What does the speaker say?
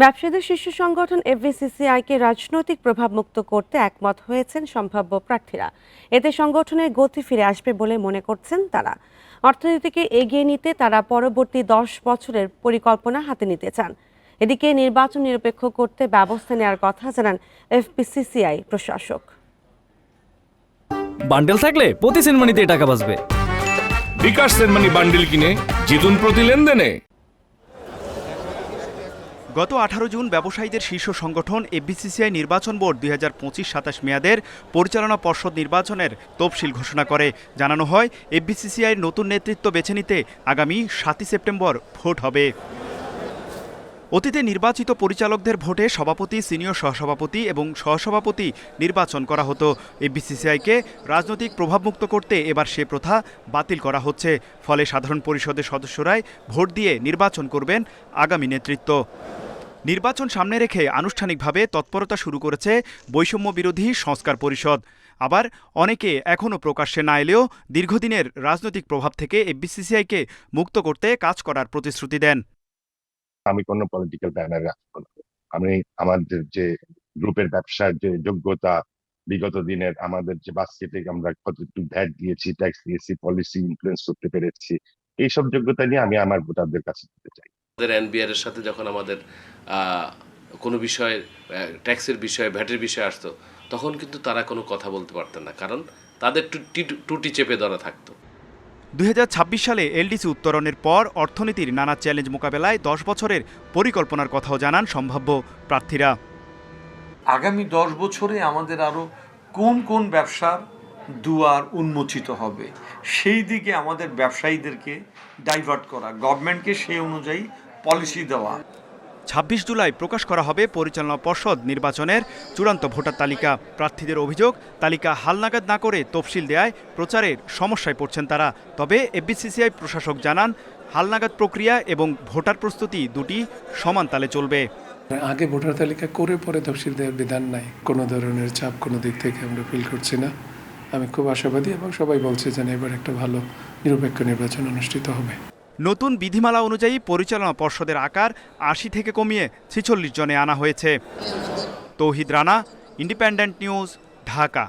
ব্যবসায়ীদের শীর্ষ সংগঠন এফবিসিসিআইকে রাজনৈতিক প্রভাবমুক্ত করতে একমত হয়েছেন সম্ভাব্য প্রার্থীরা। এতে সংগঠনের গতি ফিরে আসবে বলে মনে করছেন তারা। অর্থনীতিকে এগিয়ে নিতে তারা পরবর্তী দশ বছরের পরিকল্পনা হাতে নিতে চান। এদিকে নির্বাচন নিরপেক্ষ করতে ব্যবস্থা নেওয়ার কথা জানান এফবিসিসিআই প্রশাসক। বান্ডেল থাকলে প্রতি সেনমানিতে টাকা বাঁচবে। বিকাশ সেনমানি বান্ডিল কিনে জিতুন প্রতি লেনদেনে। গত আঠারো জুন ব্যবসায়ীদের শীর্ষ সংগঠন এফবিসিসিআই নির্বাচন বোর্ড দুই হাজার পঁচিশ সাতাশ মেয়াদের পরিচালনা পর্ষদ নির্বাচনের তফসিল ঘোষণা করে। জানানো হয় এফবিসিসিআইয়ের নতুন নেতৃত্ব বেছে নিতে আগামী সাতই সেপ্টেম্বর ভোট হবে। অতীতে নির্বাচিত পরিচালকদের ভোটে সভাপতি, সিনিয়র সহসভাপতি এবং সহসভাপতি নির্বাচন করা হতো। এফবিসিসিআইকে রাজনৈতিক প্রভাবমুক্ত করতে এবার সে প্রথা বাতিল করা হচ্ছে। ফলে সাধারণ পরিষদের সদস্যরাই ভোট দিয়ে নির্বাচন করবেন আগামী নেতৃত্ব। নির্বাচন সামনে রেখে আনুষ্ঠানিকভাবে তৎপরতা শুরু করেছে বৈষম্য বিরোধী সংস্কার পরিষদ। আবার অনেকে এখনও প্রকাশ্যে না এলেও দীর্ঘদিনের রাজনৈতিক প্রভাব থেকে এফবিসিসিআইকে মুক্ত করতে কাজ করার প্রতিশ্রুতি দেন। আমি কোনো পলিটিক্যাল ব্যানার রাখব না। আমি আমাদের যে গ্রুপের ব্যবসার যে যোগ্যতা, বিগত দিনের আমাদের যে বাস্কেটে আমরা কতটুকু ভ্যাট দিয়েছি ট্যাক্স দিয়েছি পলিসি ইনফ্লুয়েন্স করতে পেরেছি, এইসব যোগ্যতা নিয়ে আমি আমার ভোটারদের কাছে দিতে চাই। আমাদের এনবিআর এর সাথে যখন আমাদের আহ, কোনো বিষয়ে ট্যাক্সের বিষয়ে ভ্যাটের বিষয়ে আসতো তখন কিন্তু তারা কোনো কথা বলতে পারতেন না। কারণ তাদের টুটি- টুটি চেপে ধরা থাকতো। দুই হাজার ছাব্বিশ সালে এলডিসি উত্তরণের পর অর্থনীতির নানা চ্যালেঞ্জ মোকাবেলায় দশ বছরের পরিকল্পনার কথাও জানান সম্ভাব্য প্রার্থীরা। আগামী দশ বছরে আমাদের আরও কোন কোন ব্যবসার দুয়ার উন্মোচিত হবে? সেই দিকে আমাদের ব্যবসায়ীদেরকে ডাইভার্ট করা গভর্নমেন্টকে সেই অনুযায়ী পলিসি দেওয়া। ছাব্বিশ জুলাই প্রকাশ করা হবে পরিচালনা পর্ষদ নির্বাচনের চূড়ান্ত ভোটার তালিকা। প্রার্থীদের অভিযোগ তালিকা হালনাগাদ না করে তফসিল দেয়ায় প্রচারের সমস্যায় পড়ছেন তারা। তবে এফবিসিসিআই প্রশাসক জানান হালনাগাদ প্রক্রিয়া এবং ভোটার প্রস্তুতি দুটি সমান তালে চলবে। আগে ভোটার তালিকা করে পরে তফসিল দেওয়ার বিধান নাই। কোনো ধরনের চাপ কোনো দিক থেকে আমরা ফিল করছি না। আমি খুব আশাবাদী এবং সবাই বলছে যে না, এবার একটা ভালো নিরপেক্ষ নির্বাচন অনুষ্ঠিত হবে। নতুন বিধিমালা অনুযায়ী পরিচালনা পর্ষদের আকার আশি থেকে কমিয়ে ছেচল্লিশ জনে আনা হয়েছে। Touhid Rana independent news Dhaka.